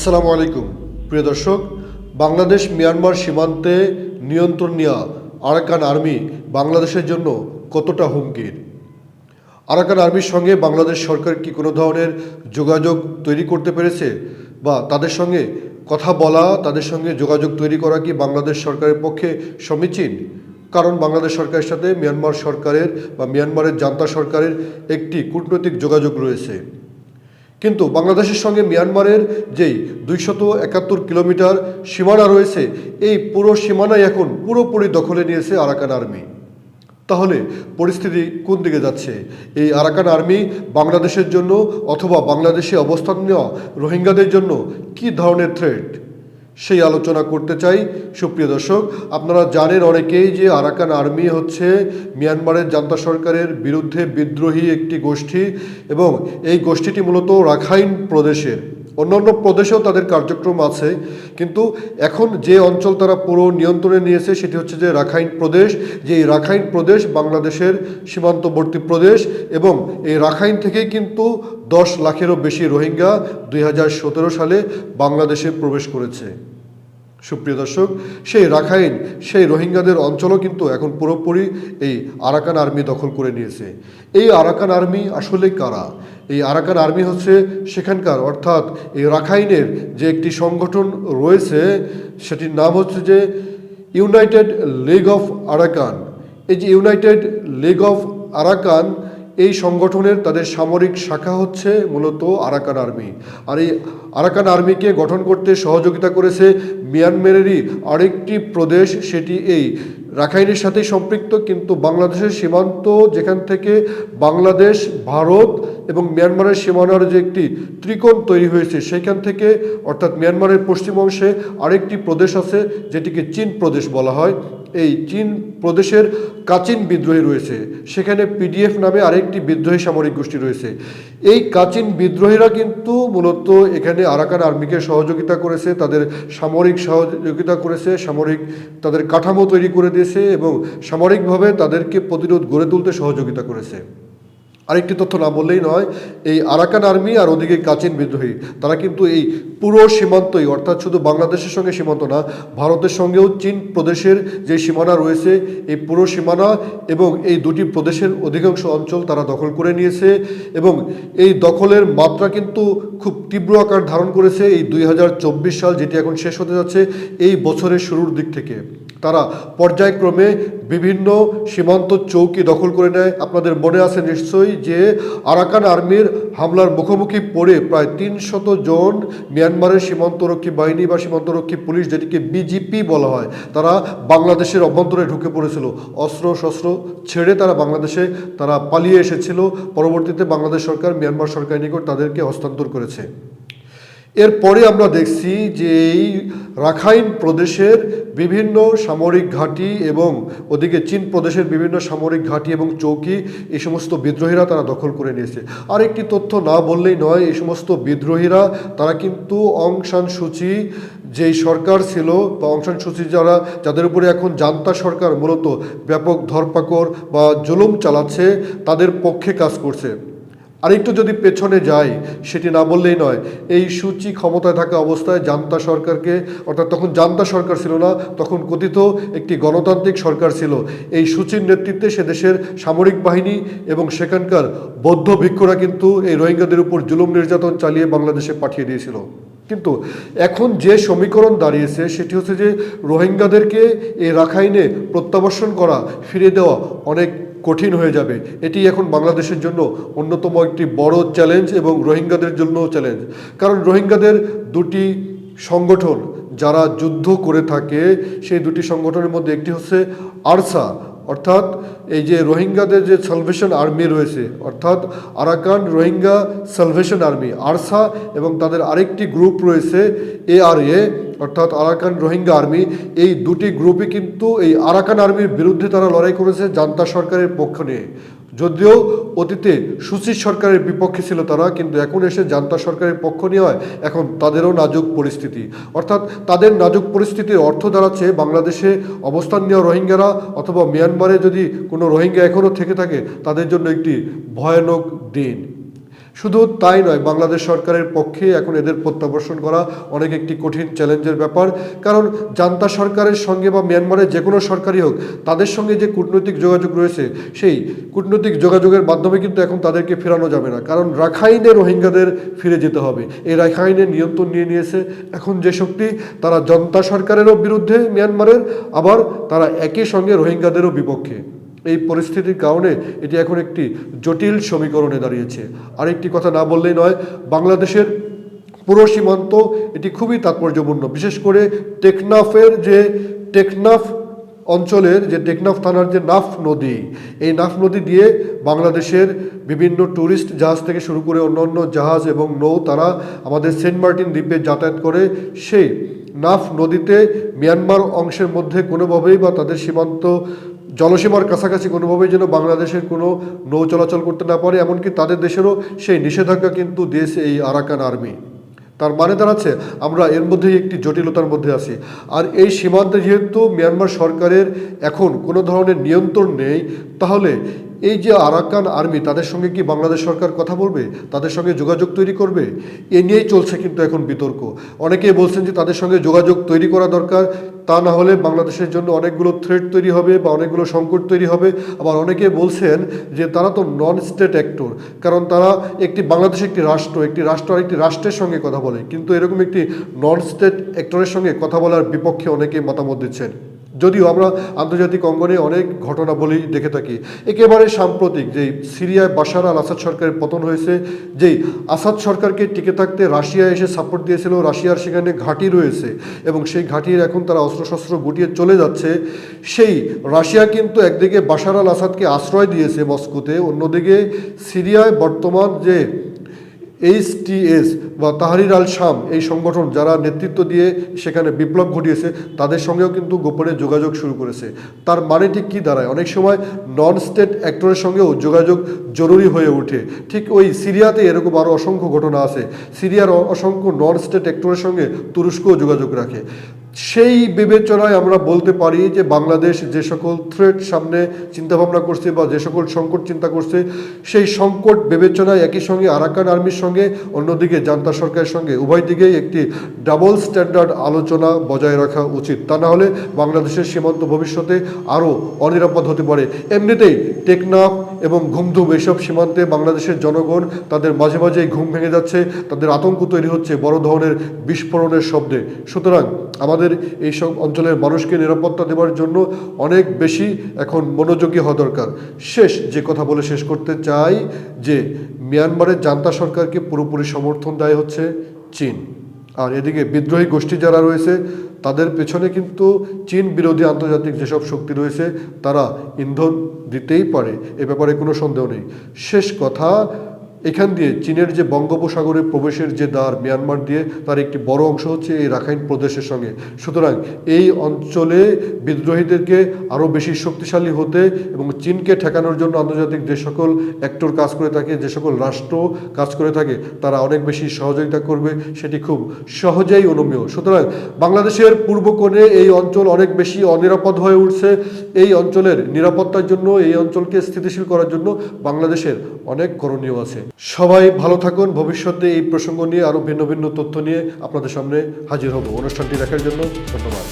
আসসালামু আলাইকুম। প্রিয় দর্শক, বাংলাদেশ মিয়ানমার সীমান্তে নিয়ন্ত্রণ নেওয়া আরাকান আর্মি বাংলাদেশের জন্য কতটা হুমকির? আরাকান আর্মির সঙ্গে বাংলাদেশ সরকার কি কোনো ধরনের যোগাযোগ তৈরি করতে পেরেছে? বা তাদের সঙ্গে কথা বলা, তাদের সঙ্গে যোগাযোগ তৈরি করা কি বাংলাদেশ সরকারের পক্ষে সমীচীন? কারণ বাংলাদেশ সরকারের সাথে মিয়ানমার সরকারের বা মিয়ানমারের জান্তা সরকারের একটি কূটনৈতিক যোগাযোগ রয়েছে। কিন্তু বাংলাদেশের সঙ্গে মিয়ানমারের যেই দুইশত একাত্তর কিলোমিটার সীমানা রয়েছে, এই পুরো সীমানাই এখন পুরোপুরি দখলে নিয়েছে আরাকান আর্মি। তাহলে পরিস্থিতি কোন দিকে যাচ্ছে? এই আরাকান আর্মি বাংলাদেশের জন্য অথবা বাংলাদেশে অবস্থান নেওয়া রোহিঙ্গাদের জন্য কি ধরনের থ্রেট সেই আলোচনা করতে চাই। সুপ্রিয় দর্শক, আপনারা জানেন অনেকেই যে আরাকান আর্মি হচ্ছে মিয়ানমারের জান্তা সরকারের বিরুদ্ধে বিদ্রোহী একটি গোষ্ঠী এবং এই গোষ্ঠীটি মূলত রাখাইন প্রদেশের। অন্যান্য প্রদেশেও তাদের কার্যক্রম আছে, কিন্তু এখন যে অঞ্চল তারা পুরো নিয়ন্ত্রণে নিয়েছে সেটি হচ্ছে যে রাখাইন প্রদেশ, যে এই রাখাইন প্রদেশ বাংলাদেশের সীমান্তবর্তী প্রদেশ এবং এই রাখাইন থেকেই কিন্তু দশ লাখেরও বেশি রোহিঙ্গা দুই হাজার সতেরো সালে বাংলাদেশে প্রবেশ করেছে। সুপ্রিয় দর্শক, সেই রাখাইন, সেই রোহিঙ্গাদের অঞ্চলও কিন্তু এখন পুরোপুরি এই আরাকান আর্মি দখল করে নিয়েছে। এই আরাকান আর্মি আসলে কারা? এই আরাকান আর্মি হচ্ছে সেখানকার, অর্থাৎ এই রাখাইনের যে একটি সংগঠন রয়েছে, সেটির নাম হচ্ছে যে ইউনাইটেড লিগ অফ আরাকান। এই যে ইউনাইটেড লিগ অফ আরাকান, এই সংগঠনের তাদের সামরিক শাখা হচ্ছে মূলত আরাকান আর্মি। আর এই আরাকান আর্মিকে গঠন করতে সহযোগিতা করেছে মিয়ানমারেরই আরেকটি প্রদেশ, সেটি এই রাখাইনের সাথেই সম্পৃক্ত, কিন্তু বাংলাদেশের সীমান্ত, যেখান থেকে বাংলাদেশ, ভারত এবং মিয়ানমারের সীমানার যে একটি ত্রিকোণ তৈরি হয়েছে সেখান থেকে, অর্থাৎ মিয়ানমারের পশ্চিম অংশে আরেকটি প্রদেশ আছে, যেটিকে চীন প্রদেশ বলা হয়। এই চীন প্রদেশের কাচিন বিদ্রোহী রয়েছে। সেখানে পিডিএফ নামে আরেকটি বিদ্রোহী সামরিক গোষ্ঠী রয়েছে। এই কাচিন বিদ্রোহীরা কিন্তু মূলত এখানে আরাকান আর্মিকে সহযোগিতা করেছে, তাদের সামরিক সহযোগিতা করেছে, সামরিক তাদের কাঠামো তৈরি করে দিয়েছে এবং সামরিকভাবে তাদেরকে প্রতিরোধ গড়ে তুলতে সহযোগিতা করেছে। আরেকটি তথ্য না বললেই নয়, এই আরাকান আর্মি আর ওদিকে কাচিন বিদ্রোহী, তারা কিন্তু এই পুরো সীমান্তই, অর্থাৎ শুধু বাংলাদেশের সঙ্গে সীমান্ত না, ভারতের সঙ্গেও চীন প্রদেশের যে সীমানা রয়েছে, এই পুরো সীমানা এবং এই দুটি প্রদেশের অধিকাংশ অঞ্চল তারা দখল করে নিয়েছে এবং এই দখলের মাত্রা কিন্তু খুব তীব্র আকার ধারণ করেছে এই দুই হাজার চব্বিশ সাল, যেটি এখন শেষ হতে যাচ্ছে এই বছরের শুরুর দিক থেকে। তারা পর্যায়ক্রমে বিভিন্ন সীমান্ত চৌকি দখল করে নেয়। আপনাদের মনে আছে নিশ্চয়ই যে আরাকান আর্মির হামলার মুখোমুখি পড়ে প্রায় তিনশত জন মিয়ানমারের সীমান্তরক্ষী বাহিনী বা সীমান্তরক্ষী পুলিশ, যেটিকে বিজিপি বলা হয়, তারা বাংলাদেশের অভ্যন্তরে ঢুকে পড়েছিল। অস্ত্র শস্ত্র ছেড়ে তারা বাংলাদেশে, তারা পালিয়ে এসেছিল। পরবর্তীতে বাংলাদেশ সরকার, মিয়ানমার সরকারের নিকট তাদেরকে হস্তান্তর করেছে। এরপরে আমরা দেখছি যে এই রাখাইন প্রদেশের বিভিন্ন সামরিক ঘাঁটি এবং ওদিকে চীন প্রদেশের বিভিন্ন সামরিক ঘাঁটি এবং চৌকি, এই সমস্ত বিদ্রোহীরা তারা দখল করে নিয়েছে। আর একটি তথ্য না বললেই নয়, এই সমস্ত বিদ্রোহীরা তারা কিন্তু অং সান সূচি যেই সরকার ছিল বা অংশান সূচি যারা, যাদের উপরে এখন জান্তা সরকার মূলত ব্যাপক ধরপাকড় বা জুলুম চালাচ্ছে, তাদের পক্ষে কাজ করছে। আরেকটু যদি পেছনে যাই, সেটি না বললেই নয়। এই সূচি ক্ষমতায় থাকা অবস্থায় জান্তা সরকারকে, অর্থাৎ তখন জান্তা সরকার ছিল না, তখন কথিত একটি গণতান্ত্রিক সরকার ছিল। এই সূচির নেতৃত্বে সে দেশের সামরিক বাহিনী এবং সেখানকার বৌদ্ধ ভিক্ষুরা কিন্তু এই রোহিঙ্গাদের উপর জুলুম নির্যাতন চালিয়ে বাংলাদেশে পাঠিয়ে দিয়েছিল। কিন্তু এখন যে সমীকরণ দাঁড়িয়েছে, সেটি হচ্ছে যে রোহিঙ্গাদেরকে এই রাখাইনে প্রত্যাবর্ষণ করা ফিরে দেওয়া অনেক কঠিন হয়ে যাবে। এটি এখন বাংলাদেশের জন্য অন্যতম একটি বড় চ্যালেঞ্জ এবং রোহিঙ্গাদের জন্যও চ্যালেঞ্জ কারণ রোহিঙ্গাদের দুটি সংগঠন যারা যুদ্ধ করে থাকে, সেই দুটি সংগঠনের মধ্যে একটি হচ্ছে আরসা। অর্থাৎ এই যে রোহিঙ্গাদের যে সালভেশন আর্মি রয়েছে, অর্থাৎ Arakan Rohingya salvation army ARSA এবং তাদের আরেকটি গ্রুপ রয়েছে এআরএ অর্থাৎ আরাকান রোহিঙ্গা আর্মি, এই দুটি গ্রুপই কিন্তু এই আরাকান আর্মির বিরুদ্ধে তারা লড়াই করেছে জান্তা সরকারের পক্ষ নিয়ে। যদিও অতীতে সুচির সরকারের বিপক্ষে ছিল তারা, কিন্তু এখন এসে জান্তা সরকারের পক্ষ নিয়ে হয় এখন তাদেরও নাজুক পরিস্থিতি। অর্থাৎ তাদের নাজুক পরিস্থিতির অর্থ দাঁড়াচ্ছে বাংলাদেশে অবস্থান নেওয়া রোহিঙ্গারা অথবা মিয়ানমারে যদি কোনো রোহিঙ্গা এখনও থেকে থাকে, তাদের জন্য একটি ভয়ানক দিন। শুধু তাই নয়, বাংলাদেশ সরকারের পক্ষে এখন এদের প্রত্যাবর্ষণ করা অনেক একটি কঠিন চ্যালেঞ্জের ব্যাপার। কারণ জান্তা সরকারের সঙ্গে বা মিয়ানমারের যে কোনো সরকারই হোক, তাদের সঙ্গে যে কূটনৈতিক যোগাযোগ রয়েছে, সেই কূটনৈতিক যোগাযোগের মাধ্যমে কিন্তু এখন তাদেরকে ফেরানো যাবে না। কারণ রাখাইনে রোহিঙ্গাদের ফিরে যেতে হবে। এই রাখাইনের নিয়ন্ত্রণ নিয়ে নিয়েছে এখন যে শক্তি, তারা জনতা সরকারেরও বিরুদ্ধে মিয়ানমারের, আবার তারা একই সঙ্গে রোহিঙ্গাদেরও বিপক্ষে। এই পরিস্থিতির কারণে এটি এখন একটি জটিল সমীকরণে দাঁড়িয়েছে। আরেকটি কথা না বললেই নয়, বাংলাদেশের পুরো সীমান্ত এটি খুবই তাৎপর্যপূর্ণ। বিশেষ করে টেকনাফের যে টেকনাফ অঞ্চলের যে টেকনাফ থানার যে নাফ নদী, এই নাফ নদী দিয়ে বাংলাদেশের বিভিন্ন ট্যুরিস্ট জাহাজ থেকে শুরু করে অন্যান্য জাহাজ এবং নৌ তারা আমাদের সেন্ট মার্টিন দ্বীপে যাতায়াত করে। সেই নাফ নদীতে মিয়ানমার অংশের মধ্যে কোনোভাবেই বা তাদের সীমান্ত জলসীমার কাছাকাছি কোনোভাবেই যেন বাংলাদেশের কোনো নৌ চলাচল করতে না পারে, এমনকি তাদের দেশেরও সেই নিষেধাজ্ঞা কিন্তু দিয়েছে এই আরাকান আর্মি। তার মানে দাঁড়াচ্ছে, আমরা এর মধ্যেই একটি জটিলতার মধ্যে আছি। আর এই সীমান্তে যেহেতু মিয়ানমার সরকারের এখন কোনো ধরনের নিয়ন্ত্রণ নেই, তাহলে এই যে আরাকান আর্মি, তাদের সঙ্গে কি বাংলাদেশ সরকার কথা বলবে? তাদের সঙ্গে যোগাযোগ তৈরি করবে? এ নিয়েই চলছে কিন্তু এখন বিতর্ক। অনেকেই বলছেন যে তাদের সঙ্গে যোগাযোগ তৈরি করা দরকার, তা না হলে বাংলাদেশের জন্য অনেকগুলো থ্রেট তৈরি হবে বা অনেকগুলো সংকট তৈরি হবে। আবার অনেকে বলছেন যে তারা তো নন স্টেট অ্যাক্টর কারণ তারা একটি বাংলাদেশ একটি রাষ্ট্র একটি রাষ্ট্র আর একটি রাষ্ট্রের সঙ্গে কথা বলে। কিন্তু এরকম একটি নন স্টেট অ্যাক্টরের সঙ্গে কথা বলার বিপক্ষে অনেকে মতামত দিচ্ছেন। যদিও আমরা আন্তর্জাতিক অঙ্গনে অনেক ঘটনা বলেই দেখে থাকি। একেবারে সাম্প্রতিক যেই সিরিয়ায় বাশার আল আসাদ সরকারের পতন হয়েছে, যেই আসাদ সরকারকে টিকে থাকতে রাশিয়া এসে সাপোর্ট দিয়েছিল, রাশিয়ার সেখানে ঘাঁটি রয়েছে এবং সেই ঘাঁটির এখন তারা অস্ত্রশস্ত্র গুটিয়ে চলে যাচ্ছে। সেই রাশিয়া কিন্তু একদিকে বাশার আল আসাদকে আশ্রয় দিয়েছে মস্কোতে, অন্যদিকে সিরিয়ায় বর্তমান যে এইচটিএস বা তাহারির আল শাম, এই সংগঠন যারা নেতৃত্ব দিয়ে সেখানে বিপ্লব ঘটিয়েছে, তাদের সঙ্গেও কিন্তু গোপনে যোগাযোগ শুরু করেছে। তার মানে ঠিক কী দাঁড়ায়? অনেক সময় নন স্টেট অ্যাক্টরের সঙ্গেও যোগাযোগ জরুরি হয়ে ওঠে। ঠিক ওই সিরিয়াতে এরকম আরও অসংখ্য ঘটনা আছে। সিরিয়ার অসংখ্য নন স্টেট অ্যাক্টরের সঙ্গে তুরস্কও যোগাযোগ রাখে। সেই বিবেচনায় আমরা বলতে পারি যে বাংলাদেশ যে সকল থ্রেট সামনে চিন্তাভাবনা করছে বা যে সকল সংকট চিন্তা করছে, সেই সংকট বিবেচনায় একই সঙ্গে আরাকান আর্মির সঙ্গে, অন্যদিকে জান্তা সরকারের সঙ্গে, উভয় দিকেই একটি ডাবল স্ট্যান্ডার্ড আলোচনা বজায় রাখা উচিত। তা না হলে বাংলাদেশের সীমান্ত ভবিষ্যতে আরও অনিরাপদ হতে পারে। এমনিতেই টেকনাফ এবং ঘুমধুম এইসব সীমান্তে বাংলাদেশের জনগণ তাদের মাঝে মাঝেই ঘুম ভেঙে যাচ্ছে, তাদের আতঙ্ক তৈরি হচ্ছে বড় ধরনের বিস্ফোরণের শব্দে। সুতরাং আমাদের এই সব অঞ্চলের মানুষকে নিরাপত্তা দেওয়ার জন্য অনেক বেশি এখন মনোযোগী হওয়া দরকার। শেষ যে কথা বলে শেষ করতে চাই যে, মিয়ানমারের জান্তা সরকারকে পুরোপুরি সমর্থন দেয় হচ্ছে চীন। আর এদিকে বিদ্রোহী গোষ্ঠী যারা রয়েছে, তাদের পেছনে কিন্তু চীন বিরোধী আন্তর্জাতিক যেসব শক্তি রয়েছে, তারা ইন্ধন দিতেই পারে, এ ব্যাপারে কোনো সন্দেহ নেই। শেষ কথা এখান দিয়ে চীনের যে বঙ্গোপসাগরে প্রবেশের যে দ্বার মিয়ানমার দিয়ে, তার একটি বড় অংশ হচ্ছে এই রাখাইন প্রদেশের সঙ্গে। সুতরাং এই অঞ্চলে বিদ্রোহীদেরকে আরও বেশি শক্তিশালী হতে এবং চীনকে ঠেকানোর জন্য আন্তর্জাতিক যে সকল অ্যাক্টর কাজ করে থাকে, যে সকল রাষ্ট্র কাজ করে থাকে, তারা অনেক বেশি সহযোগিতা করবে, সেটি খুব সহজেই অনুমেয়। সুতরাং বাংলাদেশের পূর্ব কোণে এই অঞ্চল অনেক বেশি অনিরাপদ হয়ে উঠছে। এই অঞ্চলের নিরাপত্তার জন্য, এই অঞ্চলকে স্থিতিশীল করার জন্য বাংলাদেশের অনেক করণীয় আছে। সবাই ভালো থাকুন। ভবিষ্যতে এই প্রসঙ্গ নিয়ে আরও ভিন্ন ভিন্ন তথ্য নিয়ে আপনাদের সামনে হাজির হব। অনুষ্ঠানটি দেখার জন্য ধন্যবাদ।